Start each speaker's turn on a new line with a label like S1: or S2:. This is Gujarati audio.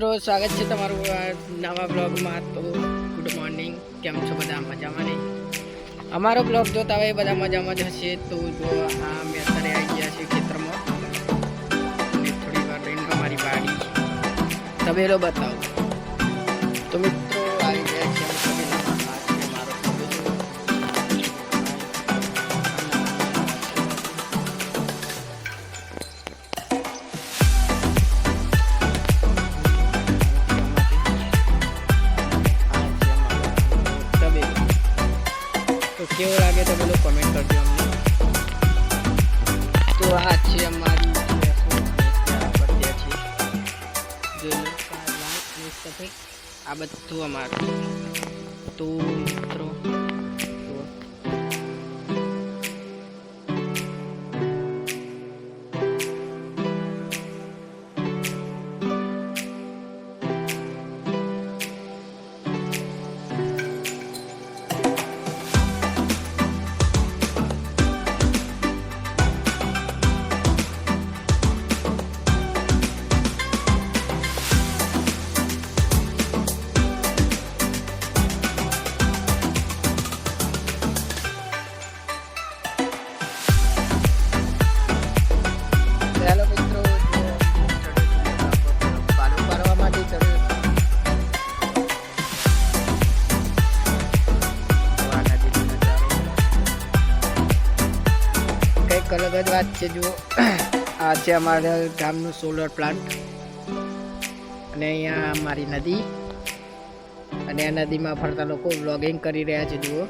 S1: મિત્રો, સ્વાગત છે તમારું આ નવા બ્લોગમાં. તો ગુડ મોર્નિંગ કેમ છો બધા? મજામાં નહીં અમારો બ્લોગ જોતા હોય બધા મજામાં જ હશે. તો જો આ અમે અત્યારે આવી ગયા છીએ ખેતરમાં. થોડી વાર રહીને અમારી વાડી. તબેલો બતાવો. તો મિત્રો કેવો લાગે તો બધું કોમેન્ટ કરજો અમને. તો આ છે અમારી આ બધું અમારું. તો મિત્રો કંઈક અલગ જ વાત છે, જુઓ. આ છે અમારા ગામનું સોલર પ્લાન્ટ અને અહીંયા મારી નદી. અને આ નદીમાં ફરતા લોકો વ્લોગિંગ કરી રહ્યા છે, જુઓ.